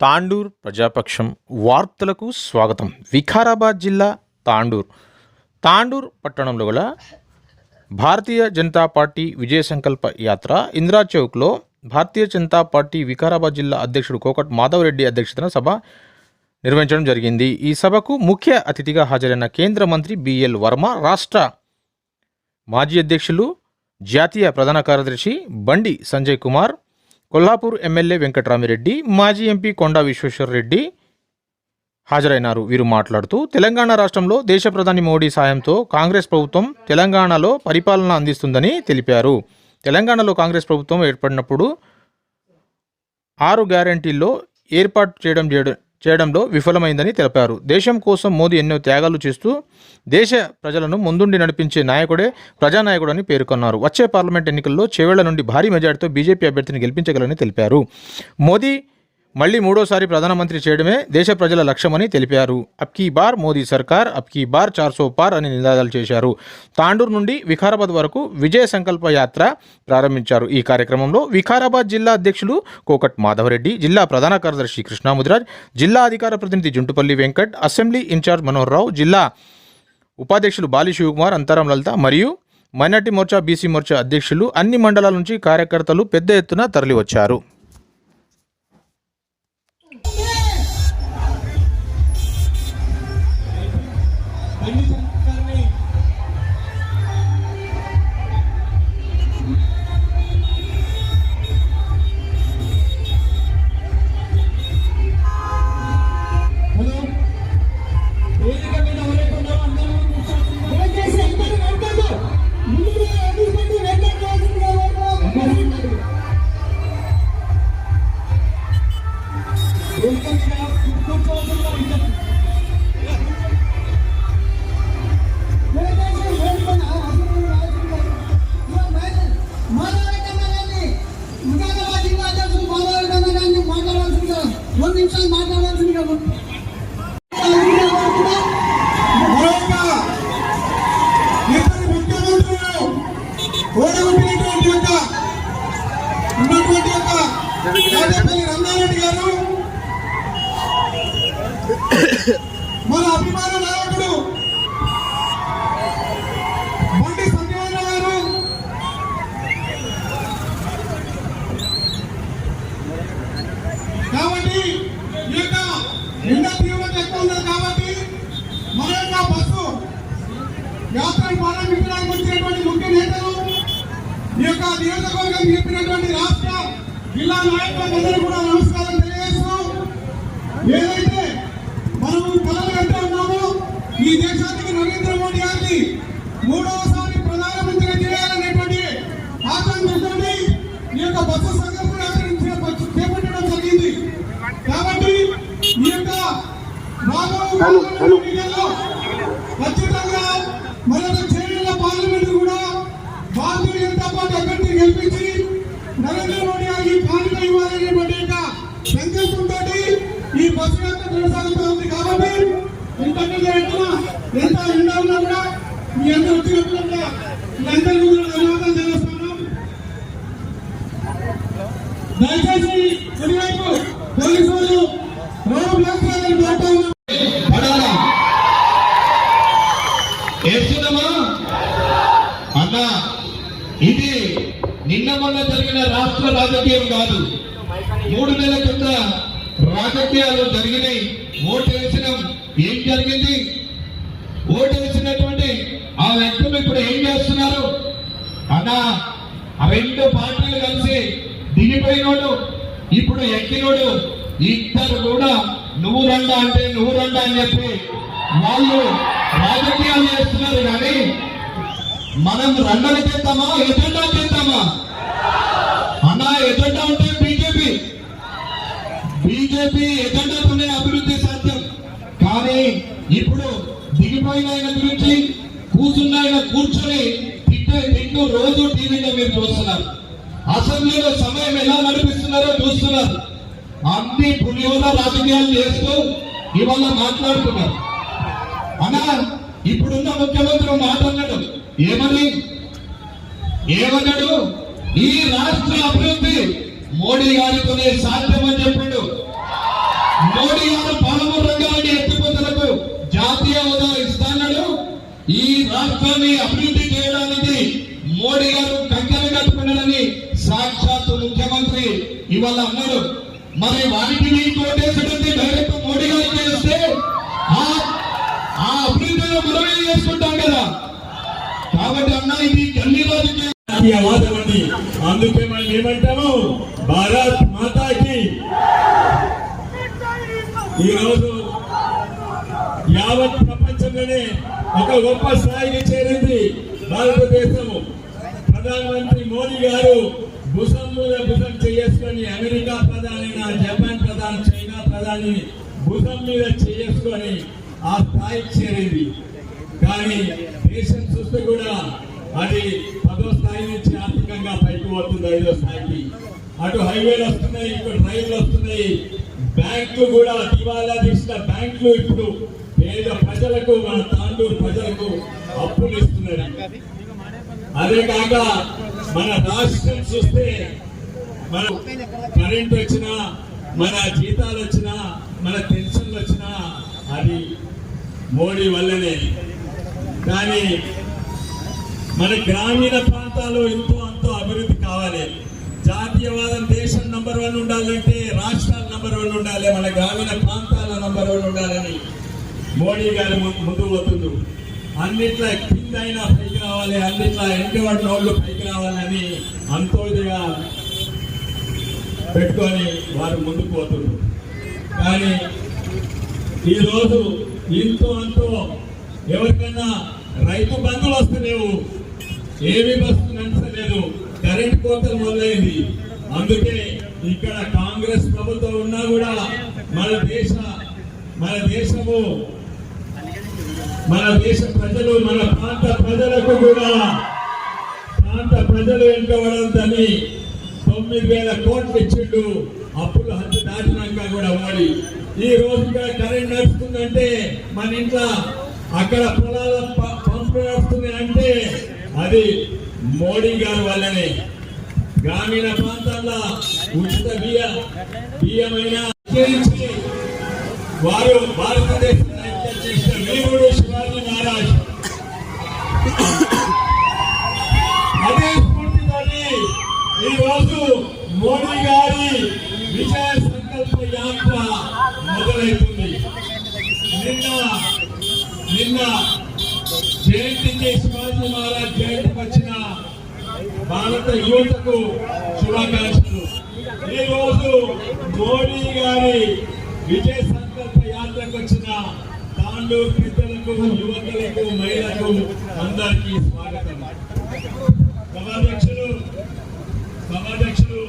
తాండూర్ ప్రజాపక్షం వార్తలకు స్వాగతం. వికారాబాద్ జిల్లా తాండూర్. తాండూర్ పట్టణంలో గల భారతీయ జనతా పార్టీ విజయ సంకల్ప యాత్ర ఇందిరా చౌక్లో భారతీయ జనతా పార్టీ వికారాబాద్ జిల్లా అధ్యక్షుడు కోకట్ మాధవరెడ్డి అధ్యక్షతన సభ నిర్వహించడం జరిగింది. ఈ సభకు ముఖ్య అతిథిగా హాజరైన కేంద్ర మంత్రి బిఎల్ వర్మ రాష్ట్ర మాజీ అధ్యక్షులు జాతీయ ప్రధాన కార్యదర్శి బండి సంజయ్ కుమార్ కొల్హాపూర్ ఎమ్మెల్యే వెంకట్రామిరెడ్డి మాజీ ఎంపీ కొండా విశ్వేశ్వరరెడ్డి హాజరైనారు. వీరు మాట్లాడుతూ తెలంగాణ రాష్ట్రంలో దేశ ప్రధాని మోడీ సాయంతో కాంగ్రెస్ ప్రభుత్వం తెలంగాణలో పరిపాలన అందిస్తుందని తెలిపారు. తెలంగాణలో కాంగ్రెస్ ప్రభుత్వం ఏర్పడినప్పుడు ఆరు గ్యారంటీల్లో ఏర్పాటు చేయడం చేయడం చేయడంలో విఫలమైందని తెలిపారు. దేశం కోసం మోదీ ఎన్నో త్యాగాలు చేస్తూ దేశ ప్రజలను ముందుండి నడిపించే నాయకుడే ప్రజానాయకుడని పేర్కొన్నారు. వచ్చే పార్లమెంట్ ఎన్నికల్లో చేవేళ్ళ నుండి భారీ మెజార్టీతో బీజేపీ అభ్యర్థిని గెలిపించగలని తెలిపారు. మోదీ మళ్ళీ మూడోసారి ప్రధానమంత్రి చేయడమే దేశ ప్రజల లక్ష్యమని తెలిపారు. అబ్కీ బార్ మోదీ సర్కార్ అబ్కీ బార్ చార్సో పార్ అని నినాదాలు చేశారు. తాండూరు నుండి వికారాబాద్ వరకు విజయ సంకల్ప యాత్ర ప్రారంభించారు. ఈ కార్యక్రమంలో వికారాబాద్ జిల్లా అధ్యక్షులు కోకట్ మాధవరెడ్డి జిల్లా ప్రధాన కార్యదర్శి కృష్ణాముదిరాజ్ జిల్లా అధికార ప్రతినిధి జుంటుపల్లి వెంకట్ అసెంబ్లీ ఇన్ఛార్జ్ మనోహర్ రావు జిల్లా ఉపాధ్యక్షులు బాలి శివకుమార్ అంతరం లలిత మరియు మైనార్టీ మోర్చా బీసీ మోర్చా అధ్యక్షులు అన్ని మండలాల నుంచి కార్యకర్తలు పెద్ద ఎత్తున తరలివచ్చారు. వికారాబాద్ జిల్లా అధ్యక్షుడు మాధవరెడ్డి గారిని మాట్లాడవలసిందిగా, రెండు నిమిషాలు మాట్లాడవలసిందిగా ఓడగొట్టినటువంటి యొక్క ఉన్నటువంటి యొక్క రంగారెడ్డి గారు మన అభిమాన నాయకుడు బండి సంజయ్ గారు కాబట్టి ఈ యొక్క ఎండ తీవ్రత ఎక్కువ ఉన్నది కాబట్టి మన యొక్క బస్సు యాత్రను ప్రారంభించడానికి వచ్చినటువంటి ముఖ్య నేతలు ఈ యొక్క నియోజకవర్గం చెప్పినటువంటి రాష్ట్ర జిల్లా నాయకులందరూ కూడా నమస్కారం తెలియజేస్తూ ఏదైతే మనము కలలు కంటే ఉన్నామో ఈ దేశానికి నరేంద్ర మోడీ గారిని మూడవసారి ప్రధానమంత్రి చేయాలనేటువంటి ఆకాంక్షతో ఈ యొక్క బస్సు సంఘటన ఆచరించిన చేపట్టడం జరిగింది. కాబట్టి ఈ యొక్క రాబోయే ఎన్నికల్లో ఖచ్చితంగా మన యొక్క చేనేత పార్లమెంట్ కూడా భారతీయ జనతా పార్టీ అభ్యర్థిని గెలిపించి నరేంద్ర మోడీ గారికి పాలన ఇవ్వాలనేటువంటి యొక్క సంకల్పంతో ఈ బస్సు యాత్ర కొనసాగుతూ ఉంది కాబట్టి ఇంతకంటే ఎత్తున ఎంత ఎండ ఉన్నా కూడా మీ అందరూ వచ్చినప్పుడు కూడా మీ అందరి ముందు ధన్యవాదాలు తెలుస్తున్నాం దయచేసి కుడివైపు పోలీసు వాళ్ళు రోడ్డు బ్లాక్ చేయాలని కోరుతా ఉన్నాం. అన్న ఇది నిన్న మొన్న జరిగిన రాష్ట్ర రాజకీయం కాదు. మూడు నెలల కింద రాజకీయాలు జరిగినాయి. ఓటు వేసినాం. ఏం జరిగింది ఓటు వేసినటువంటి ఆ వ్యక్తులు ఇప్పుడు ఏం చేస్తున్నారు అన్నా ఆ రెండు పార్టీలు కలిసి దిగిపోయినోడు ఇప్పుడు ఎక్కినోడు ఇద్దరు కూడా నువ్వు రండా అంటే నువ్వు రండా అని చెప్పి వాళ్ళు రాజకీయాలు చేస్తున్నారు కానీ మనం రండలు చేద్దామా ఎజెండా చేద్దామా అన్న ఎజెండా అంటే బీజేపీ. బీజేపీ ఎజెండాతోనే అభివృద్ధి సాధ్యం. కానీ ఇప్పుడు దిగిపోయిన ఆయన గురించి కూర్చున్న ఆయన కూర్చొని మీటింగ్ రోజు టీవీలో మీరు చూస్తున్నారు. అసెంబ్లీలో సమయం ఎలా నడిపిస్తున్నారో చూస్తున్నారు. అన్ని పులిహోర రాజకీయాలు చేస్తూ ఇవాళ మాట్లాడుతున్నారు. అనా ఇప్పుడున్న ముఖ్యమంత్రి మాట్లాడాడు ఏమని? ఏమన్నాడు? ఈ రాష్ట్ర అభివృద్ధి మోడీ గారితోనే సాధ్యమని చెప్పాడు. మోడీ గారు పాలమూరు రంగాన్ని ఎత్తిపోతలకు జాతీయ హోదా ఇస్తానడు ఈ రాష్ట్రాన్ని అభివృద్ధి చేయడానికి మోడీ గారు కంకణం కట్టుకున్నారని సాక్షాత్ ముఖ్యమంత్రి ఇవాళ అన్నారు. మరి వారికి మీకు ఓటేసినటువంటి డైరెక్ట్ మోడీ గారు చేస్తే ఆ అభివృద్ధిలో మనమే చేసుకుంటాం కదా. కాబట్టి అన్న ఇది గల్లీ రాజకీయ అండి. అందుకే మనం ఏమంటాము భారత్ మాతాకి. ఈరోజు యావత్ ప్రపంచంలోనే ఒక గొప్ప స్థాయిని చేరింది భారతదేశము. ప్రధానమంత్రి మోదీ గారు భుసం మీద భుసం చేసుకొని అమెరికా ప్రధాని జపాన్ ప్రధాని చైనా ప్రధాని భుసం మీద చేసుకొని ఆ స్థాయికి చేరింది. కానీ దేశం చూస్తే కూడా అది పదో స్థాయి నుంచి ఆర్థికంగా పైకి పోతుంది ఐదో స్థాయికి. అటు హైవేలు వస్తున్నాయి ఇటు రైళ్ళు వస్తున్నాయి. బ్యాంకులు కూడా దివాలా తీసిన బ్యాంకులు ఇప్పుడు పేద ప్రజలకు మన తాండూరు ప్రజలకు అప్పులు ఇస్తున్నారు అదే కాక మన రాష్ట్రం చూస్తే మన కరెంట్ వచ్చినా మన జీతాలు వచ్చినా మన పెన్షన్లు వచ్చినా అది మోడీ వల్లనే. కానీ మన గ్రామీణ ప్రాంతాలు ఎంతో అంతో అభివృద్ధి కావాలి. జాతీయవాదం దేశం నంబర్ వన్ ఉండాలంటే రాష్ట్రాలు నంబర్ వన్ ఉండాలి మన గ్రామీణ ప్రాంతాల నంబర్ వన్ ఉండాలని. మోడీ గారి ము- ముందుకు పోతుండ్రు అన్నిట్లా కింద అయినా పైకి రావాలి అన్నిట్లా ఎండబడిన వాళ్ళు పైకి రావాలని అంతోదిగా పెట్టుకొని వారు ముందుకు పోతున్నారు. కానీ ఈరోజు ఇంతో అంతో ఎవరికైనా రైతు బంధువులు వస్తలేవు ఏమి బస్సు నడచలేదు కరెంట్ కోతలు మొదలైంది. అందుకే ఇక్కడ కాంగ్రెస్ ప్రభుత్వం ఉన్నా కూడా మన దేశ మన దేశము మన దేశ ప్రజలు మన ప్రాంత ప్రజలకు కూడా ప్రాంత ప్రజలు వెనుకబడంతని తొమ్మిది వేల కోట్లు ఇచ్చిండు. అప్పులు హద్దు దాటినాక కూడా వాడి. ఈ రోజు ఇక్కడ కరెంట్ నడుస్తుందంటే మన ఇంట్లో అక్కడ పొలాల పంపులు పంపు నడుస్తుంది అంటే అది మోడీ గారు వల్లనే. గ్రామీణ ప్రాంతాల్లో ఉచిత బియ్య బియ్యమైన వారు భారతదేశం చేసిన వీరుడు శివాజీ మహారాజ్ అదే స్ఫూర్తితోని ఈ రోజు మోడీ గారి విజయ సంకల్ప యాత్ర మొదలైతుంది నిన్న నిన్న జయంతికి శివాజీ మహారాజ్ జయంతికి వచ్చిన భారత యువతకు శుభాకాంక్షలు ఈ రోజు మోడీ గారి విజయ సంకల్ప యాత్రకు వచ్చిన తాండూరు పెద్దలకు యువకులకు మహిళలకు అందరికీ స్వాగతం. సభాధ్యక్షులు సభాధ్యక్షులు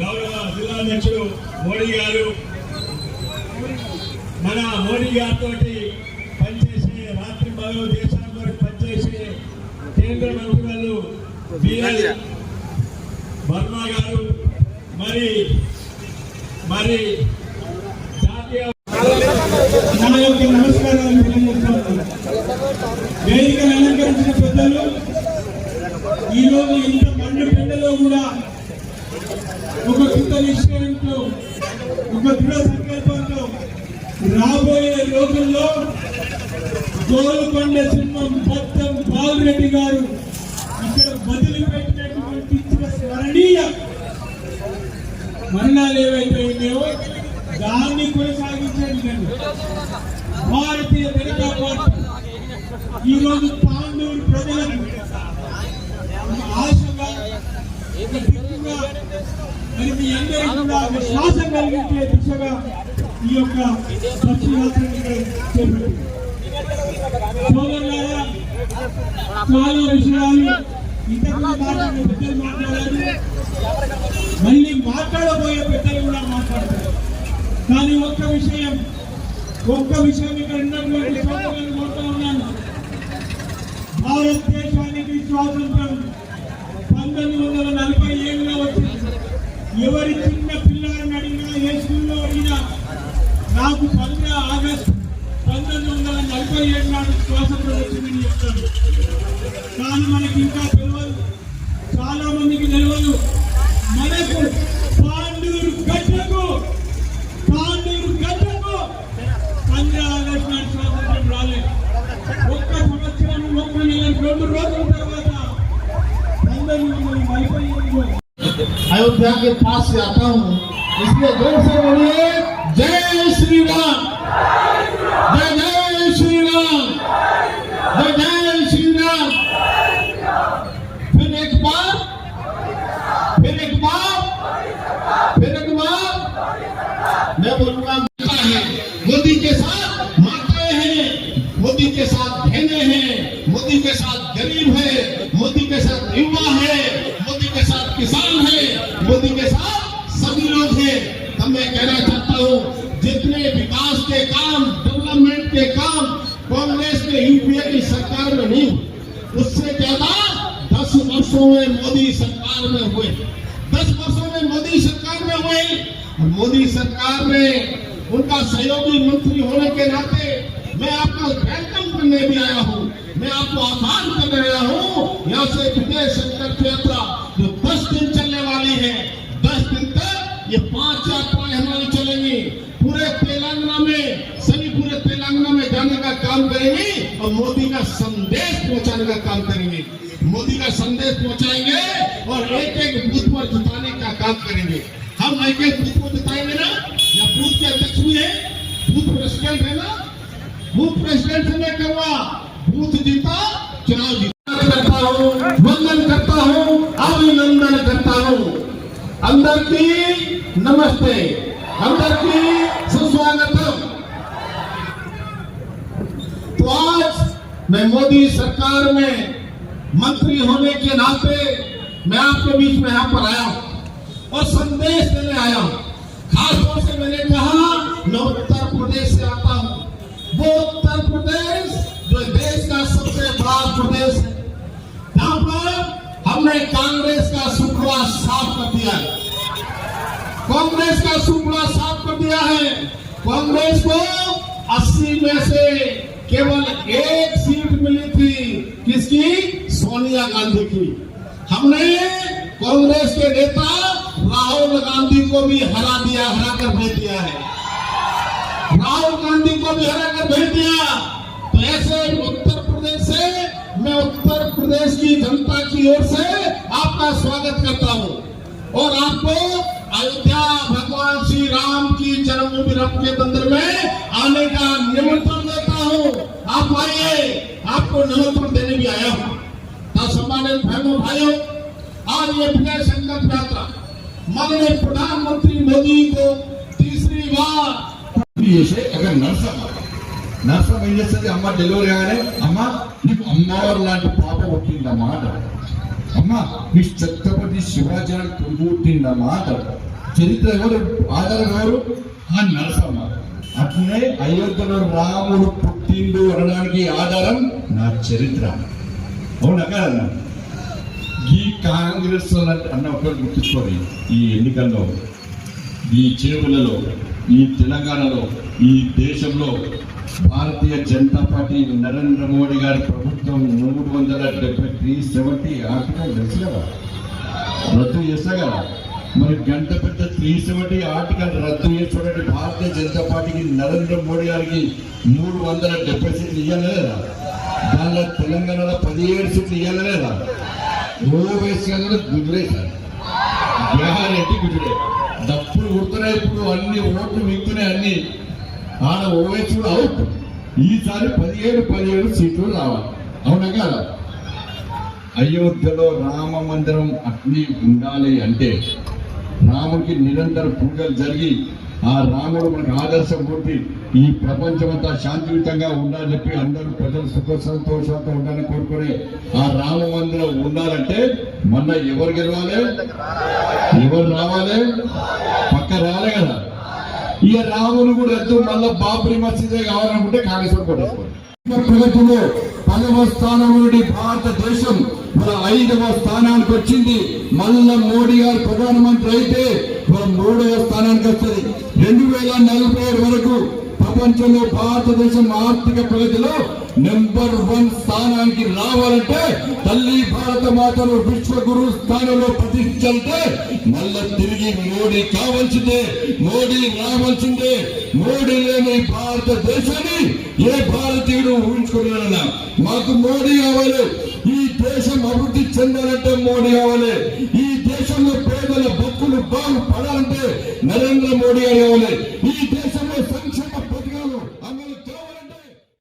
గౌరవ జిల్లాధ్యక్షుడు మోడీ గారు మన మోడీ గారితో పనిచేసే రాత్రి పగలు దేశాల కొరకు పనిచేసే కేంద్ర మంత్రి వాళ్ళు బిఎల్ వర్మ గారు మరి మరి జాతీయ నా తెలియజేస్తున్నాను వేదికను అలంకరించిన పెద్దలు ఈరోజు ఇంత మండు పెద్దలో కూడా ఒక కృత నిశ్చయంతో ఒక దృఢ సంకల్పంతో రాబోయే రోజుల్లో గోల్కొండ సింహం పత్తం బాలరెడ్డి గారు ఇక్కడ వదిలిపెట్టినటువంటి చిన్న స్మరణీయ మరణాలు ఏవైతే భారతీయ జనతా పార్టీ ఈరోజు తాండూరు ప్రజలకు ఆశగా దిక్కుగా మరి మీ అందరికీ కూడా విశ్వాసం కలిగించే దిశగా ఈ యొక్క పక్షయాత్రను చేపట్టింది. సోదరులారా చాలా విషయాలు ఇంతకు మాట్లాడిన పెద్దలు మాట్లాడారు. మళ్ళీ మాట్లాడబోయే పెద్దలు కూడా మాట్లాడతారు. కానీ ఒక్క విషయం ఒక్క విషయం ఇక్కడ ఉన్నటువంటి సోదరులను కోరుతా ఉన్నాను. భారతదేశానికి స్వాతంత్రం పంతొమ్మిది వందల నలభై ఏడులో వచ్చింది. ఎవరి చిన్న పిల్లలను అడిగినా ఏ స్కూల్లో అడిగినా నాకు పంద్రా ఆగస్టు పంతొమ్మిది వందల నలభై ఏడు నాడు స్వాతంత్రం వచ్చిందని చెప్తాను కానీ మనకి ఇంకా తెలియదు చాలా మందికి తెలియదు మనకు పాండూరు अयोध्या के पास से आता हूँ। इसलिए ज़ोर से बोलिए, जय श्री राम जय जय श्री राम जय जय श्री राम फिर एक बार, फिर एक बार, फिर एक बार। मैं बोलूँगा मोदी सरकार में हुए, और मोदी सरकार में उनका सहयोगी मंत्री होने के नाते मैं आपका वेलकम करने भी आया हूँ। मैं आपको आह्वान करने आया हूँ। यहाँ से विजय संकल्प यात्रा जो दस दिन चलने वाली है, दस दिन तक ये पाँच यात्राएँ हमारी चलेंगी। पूरे तेलंगाना में, सभी पूरे तेलंगाना में जाने का काम करेंगे और मोदी का संदेश पहुँचाने का काम करेंगे। मोदी का संदेश पहुंचाएँगे और एक एक बूथ पर जिताने का काम करेंगे। हम एक एक बूथ को जिताएँगे ना? या बूथ के अध्यक्ष भी है? बूथ प्रेसिडेंट है ना? बूथ प्रेसिडेंट से मैं कहूँगा बूथ जीता, चुनाव जीता। करता हूँ, वंदन करता हूँ, अभिनंदन करता हूँ। अंदर की नमस्ते। अंदर की सुस्वागतम। तो आज मैं मोदी सरकार में मंत्री होने के नाते मैं आपके बीच में यहाँ पर आया और संदेश देने आया हूँ। खास तौर से मैंने कहा, मैं उत्तर प्रदेश से आता हूँ। वो उत्तर प्रदेश जो देश का सबसे बड़ा प्रदेश है। यहाँ पर हमने कांग्रेस का सुखड़ा साफ़ कर दिया है। कांग्रेस का सुपड़ा साफ़ कर दिया है। कांग्रेस को 80 में से केवल एक सीट मिली थी। किसकी? सोनिया गांधी की। हमने कांग्रेस के नेता राहुल गांधी को भी हरा दिया हरा कर भेज दिया है। राहुल गांधी को भी हरा कर भेज दिया। तो ऐसे उत्तर प्रदेश से, मैं उत्तर प्रदेश की जनता की ओर से आपका स्वागत करता हूँ। और आपको अयोध्या भगवान श्री राम की जन्मभूमि रथ के मंदिर में आने का निमंत्रण हूं आप आइए आपको निमंत्रण देने भी आया हूं तो सम्मानित बहनों भाइयों आज ये विजय संकल्प यात्रा माननीय प्रधानमंत्री मोदी को तीसरी बार చేసే అక్కడ నర్సమ్మ నర్సమ్మ ఏం చేస్తుంది అమ్మ డెలివరీ కాగానే అమ్మ నీకు అమ్మవారు లాంటి పాప పుట్టిందమ్మా అంటారు అమ్మ నీ ఛత్రపతి శివాజీ లాంటి కొడుకు పుట్టిందమ్మా అంటారు చరిత్ర ఎవరు ఆధారం ఎవరు ఆ నరసమ్మ అట్లనే అయోధ్యలో రాముడు పుట్టిండు అనడానికి ఆధారం నా చరిత్ర. అవునా కాదన్నా ఈ కాంగ్రెస్ అన్న ఒకరు గుర్తుంచుకోండి ఈ ఎన్నికల్లో ఈ చెరువులలో ఈ తెలంగాణలో ఈ దేశంలో భారతీయ జనతా పార్టీ నరేంద్ర మోడీ గారి ప్రభుత్వం మూడు వందల డెబ్బై త్రీ సెవెంటీ ఆర్టికల్ తెలుసు కదా రద్దు చేస్తా కదా? మరి గంట పెద్ద త్రీ సెవెంటీ ఆర్టికల్ రద్దు చేసినటువంటి భారతీయ జనతా పార్టీకి నరేంద్ర మోడీ గారికి మూడు వందల డెబ్బై సీట్లు ఇవ్వలేదా దానిలో తెలంగాణలో పదిహేడు సీట్లు ఇవ్వలేదా లేదా గుజరే సార్. బీహార్ గ్యారెంటీ గుజరే. డప్పులు కొడుతున్నాయి ఇప్పుడు అన్ని ఓట్లు మిగుతున్నాయి అన్ని. ఆడ ఓవైసీ కూడా అవుట్. ఈసారి పదిహేడు పదిహేడు సీట్లు రావాలి. అవునా కదా? అయోధ్యలో రామ మందిరం అగ్ని ఉండాలి అంటే రాముడికి నిరంతర పూజలు జరిగి ఆ రాముడు మనకు ఆదర్శమూర్తి ఈ ప్రపంచమంతా శాంతియుతంగా ఉండాలని చెప్పి అందరూ ప్రజలు సుఖ సంతోషాలతో ఉండాలని కోరుకునే ఆ రామ మందిరం ఉండాలంటే మొన్న ఎవరు గెలవాలి? ఎవరు రావాలి? పక్క రాలే కదా. ఇక రాములు కూడా వద్దు మళ్ళీ బాబరీ మసీదే కావాలనుకుంటే కాంగ్రెస్ కూడా ప్రగతిలో పదవ స్థానం నుండి భారతదేశం మన ఐదవ స్థానానికి వచ్చింది. మళ్ళా మోడీ గారు ప్రధానమంత్రి అయితే మన మూడవ స్థానానికి వస్తుంది. రెండు వేల నలభై ఏడు వరకు ప్రపంచంలో భారతదేశం ఆర్థిక ప్రగతిలో నెంబర్ వన్ స్థానానికి రావాలంటే తల్లి భారత మాతను విశ్వగురు స్థానంలో ప్రతిష్ఠించాలంటే మళ్ళా తిరిగి మోడీ కావాల్సిందే మోడీ రావాల్సిందే. మోడీ లేని భారతదేశాన్ని ఏ భారతీయుడు ఊహించుకోలేదన్నా మాకు మోడీ కావాలి. ఈ దేశం అభివృద్ధి చెందాలంటే మోడీ కావాలి. ఈ దేశంలో పేదల బతుకులు బాగుపడాలంటే నరేంద్ర మోడీ గారు